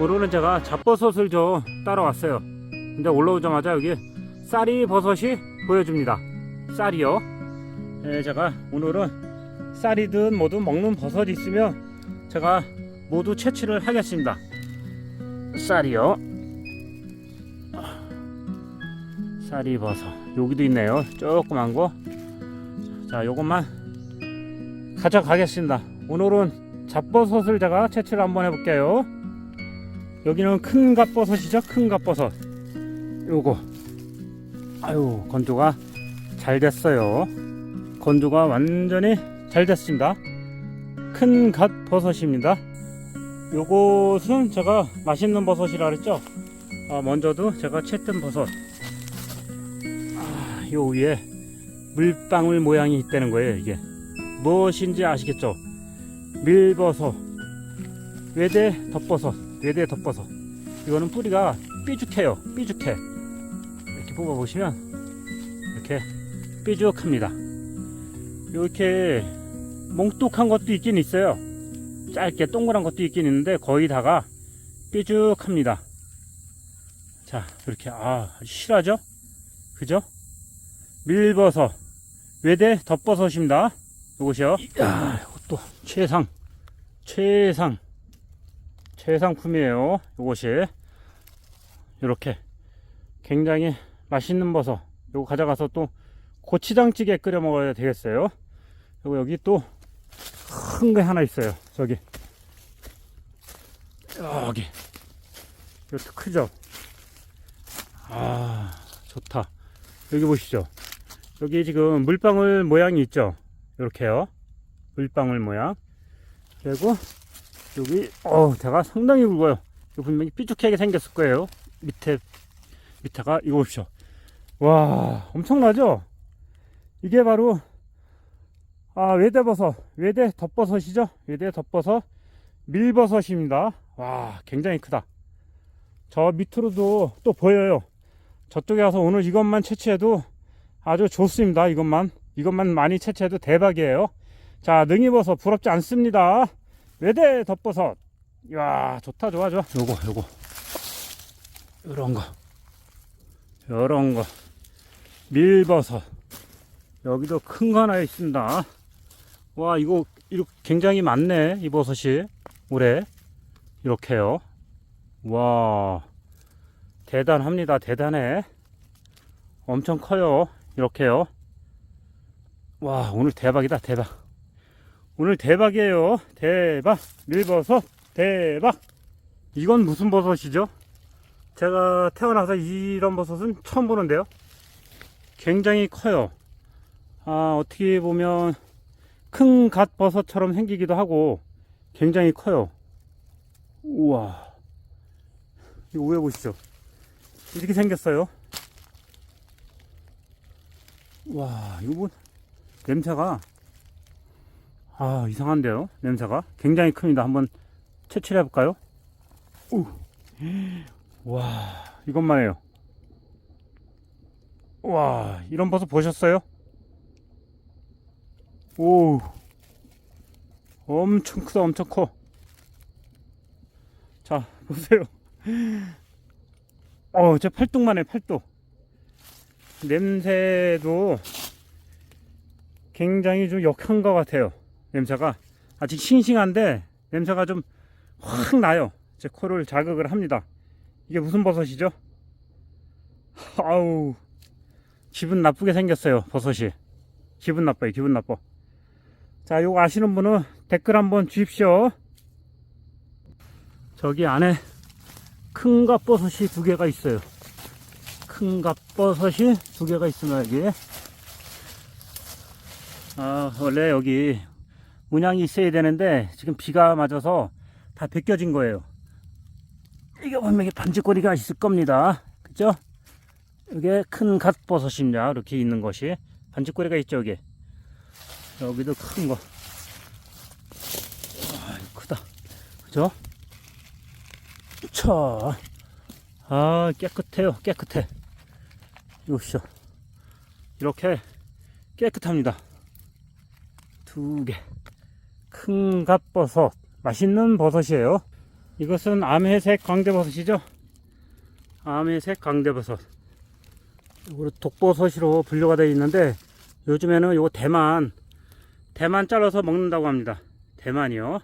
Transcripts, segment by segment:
오늘은 제가 잡버섯을 좀 따러 왔어요. 근데 올라오자마자 여기 쌀이 버섯이 보여줍니다. 쌀이요. 예, 제가 오늘은 쌀이든 뭐든 먹는 버섯이 있으면 제가 모두 채취를 하겠습니다. 쌀이요. 쌀이 버섯. 여기도 있네요. 조그만 거. 자, 요것만 가져가겠습니다. 오늘은 잡버섯을 제가 채취를 한번 해볼게요. 여기는 큰 갓버섯이죠. 큰 갓버섯. 요거. 아유, 건조가 잘 됐어요. 건조가 완전히 잘 됐습니다. 큰 갓버섯입니다. 요것은 제가 맛있는 버섯이라 그랬죠. 아, 먼저도 제가 채뜬 버섯. 아, 요 위에 물방울 모양이 있다는 거예요, 이게. 무엇인지 아시겠죠? 밀버섯, 외대 덮버섯, 외대 덮버섯. 이거는 뿌리가 삐죽해요, 삐죽해. 이렇게 뽑아 보시면 이렇게 삐죽합니다. 이렇게 몽뚝한 것도 있긴 있어요. 짧게 동그란 것도 있긴 있는데 거의 다가 삐죽합니다. 자, 이렇게 아 실하죠? 그죠? 밀버섯, 외대 덮버섯입니다. 요것이요. 야, 이것도 최상, 최상, 최상품이에요. 요것이 이렇게 굉장히 맛있는 버섯. 요거 가져가서 또 고추장찌개 끓여 먹어야 되겠어요. 요거 여기 또 큰 게 하나 있어요. 저기 여기 이것도 크죠? 아 좋다. 여기 보시죠. 여기 지금 물방울 모양이 있죠? 이렇게요. 물방울 모양. 그리고 여기 어 대가 상당히 굵어요. 이거 분명히 삐죽하게 생겼을 거예요. 밑에 밑에가 이거 보십시오. 와 엄청나죠? 이게 바로 아 외대버섯 외대 덮버섯이죠? 외대 덮버섯 밀버섯입니다. 와 굉장히 크다. 저 밑으로도 또 보여요. 저쪽에 가서 오늘 이것만 채취해도 아주 좋습니다. 이것만 이것만 많이 채취해도 대박이에요. 자 능이버섯 부럽지 않습니다. 외대 덮버섯. 이야 좋다 좋아 좋아. 요거 요거 요런 거 요런 거 밀버섯. 여기도 큰 거 하나 있습니다. 와 이거 이렇게 굉장히 많네 이 버섯이 올해 이렇게요. 와 대단합니다 대단해. 엄청 커요. 이렇게요. 와, 오늘 대박이다, 대박. 오늘 대박이에요. 대박. 밀버섯, 대박. 이건 무슨 버섯이죠? 제가 태어나서 이런 버섯은 처음 보는데요. 굉장히 커요. 아, 어떻게 보면 큰 갓 버섯처럼 생기기도 하고 굉장히 커요. 우와. 이거 위에 보시죠. 이렇게 생겼어요. 와, 이거 뭐, 냄새가, 아, 이상한데요? 냄새가. 굉장히 큽니다. 한번 채취를 해볼까요? 우. 와, 이것만 해요. 와, 이런 버섯 보셨어요? 오, 엄청 크다, 엄청 커. 자, 보세요. 어, 제 팔뚝만 해, 팔뚝. 냄새도 굉장히 좀 역한 것 같아요. 냄새가 아직 싱싱한데 냄새가 좀 확 나요. 제 코를 자극을 합니다. 이게 무슨 버섯이죠? 아우 기분 나쁘게 생겼어요. 버섯이 기분 나빠요. 기분 나빠. 자, 요거 아시는 분은 댓글 한번 주십시오. 저기 안에 큰 갓버섯이 두 개가 있어요. 큰 갓버섯이 두 개가 있습니다, 여기. 아, 원래 여기 문양이 있어야 되는데, 지금 비가 맞아서 다 벗겨진 거예요. 이게 분명히 반지꼬리가 있을 겁니다. 그죠? 이게 큰 갓버섯입니다. 이렇게 있는 것이. 반지꼬리가 있죠, 여기. 여기도 큰 거. 와, 크다. 그죠? 차. 아, 깨끗해요. 깨끗해. 보십시오. 이렇게 깨끗합니다. 두 개. 큰 갓버섯. 맛있는 버섯이에요. 이것은 암회색 광대버섯이죠. 암회색 광대버섯. 이거 독버섯으로 분류가 되어 있는데 요즘에는 요거 대만 대만 잘라서 먹는다고 합니다. 대만이요.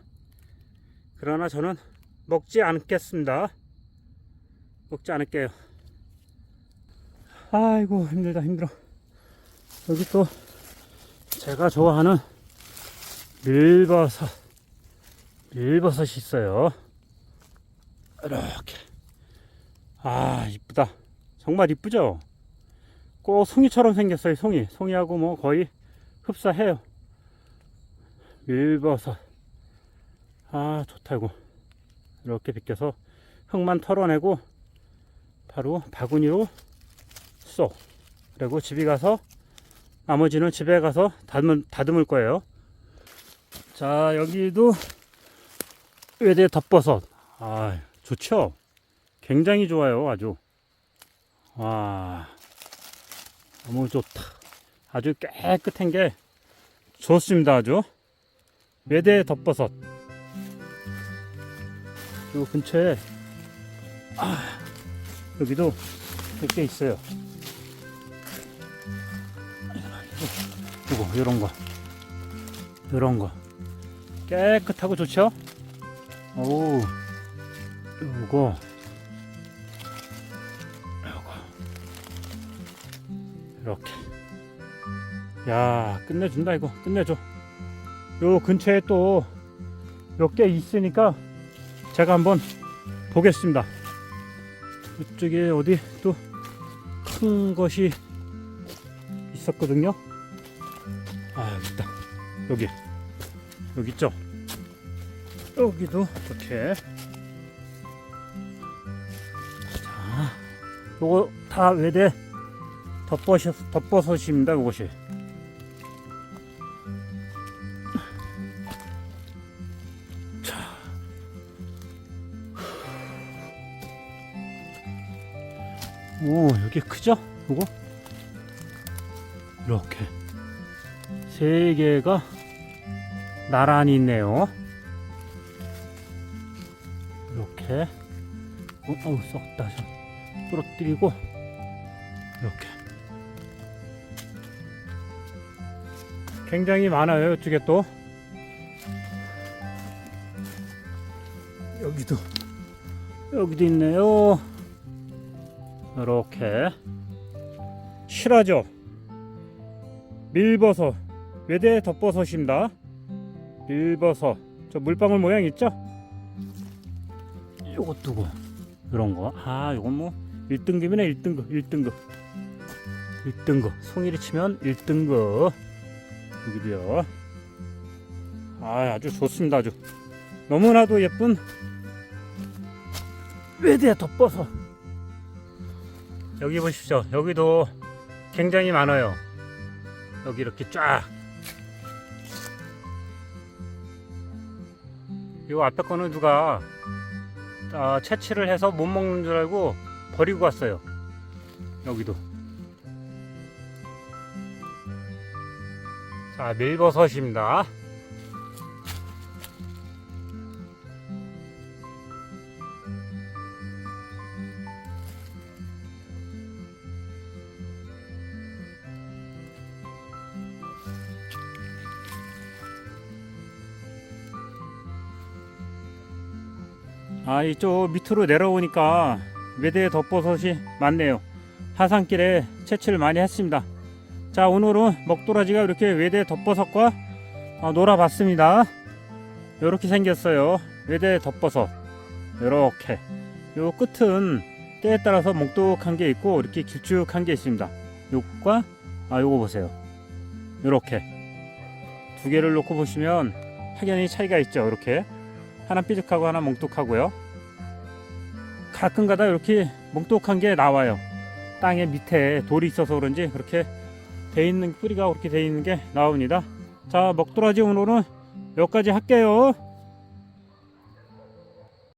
그러나 저는 먹지 않겠습니다. 먹지 않을게요. 아이고 힘들다 힘들어. 여기 또 제가 좋아하는 밀버섯 밀버섯이 있어요. 이렇게 아 이쁘다. 정말 이쁘죠? 꼭 송이처럼 생겼어요. 송이 송이하고 뭐 거의 흡사해요. 밀버섯 아 좋다 이거 이렇게 벗겨서 흙만 털어내고 바로 바구니로 쏙 그리고 집에 가서 나머지는 집에 가서 다듬을, 다듬을 거예요 자 여기도 외대 덮버섯. 아 좋죠? 굉장히 좋아요 아주. 와 너무 좋다. 아주 깨끗한 게 좋습니다 아주. 외대 덮버섯. 요 근처에 아, 여기도 몇 개 있어요. 이거 이런 거, 이런 거 깨끗하고 좋죠? 오, 요거, 요거 이렇게. 야, 끝내준다 이거, 끝내줘. 요 근처에 또 몇 개 있으니까 제가 한번 보겠습니다. 이쪽에 어디 또 큰 것이 있었거든요. 아 있다. 여기 여기 있죠. 여기도 이렇게 자, 요거 다 외대 덮버섯 덮버섯입니다. 이것이. 오 여기 크죠? 요거 이렇게 세 개가 나란히 있네요. 이렇게. 어, 어우 썩다. 좀 부러뜨리고. 이렇게. 굉장히 많아요 이쪽에 또. 여기도. 여기도 있네요. 이렇게. 실하죠. 밀버섯. 외대 덮버섯입니다 밀버섯. 저 물방울 모양 있죠? 요것 두고. 이런 거아 요건 뭐. 1등급이네 1등급 1등급. 1등급. 송이를 치면 1등급. 여기도요. 아 아주 좋습니다 아주. 너무나도 예쁜. 외대 덮버섯 여기 보십시오. 여기도 굉장히 많아요. 여기 이렇게 쫙. 이 앞에 거는 누가 아, 채취를 해서 못 먹는 줄 알고 버리고 갔어요. 여기도. 자, 밀버섯입니다. 아 이쪽 밑으로 내려오니까 외대에 덮버섯이 많네요. 하산길에 채취를 많이 했습니다. 자 오늘은 먹도라지가 이렇게 외대 덮버섯과 어, 놀아봤습니다. 이렇게 생겼어요. 외대 덮버섯 이렇게. 요 끝은 때에 따라서 목독한 게 있고 이렇게 길쭉한 게 있습니다. 요과 아 요거 보세요. 이렇게. 두 개를 놓고 보시면 확연히 차이가 있죠 이렇게 하나 삐죽하고 하나 몽뚝하고요. 가끔가다 이렇게 몽뚝한 게 나와요. 땅에 밑에 돌이 있어서 그런지 그렇게 돼 있는 뿌리가 그렇게 돼 있는 게 나옵니다. 자 먹도라지 오늘은 여기까지 할게요.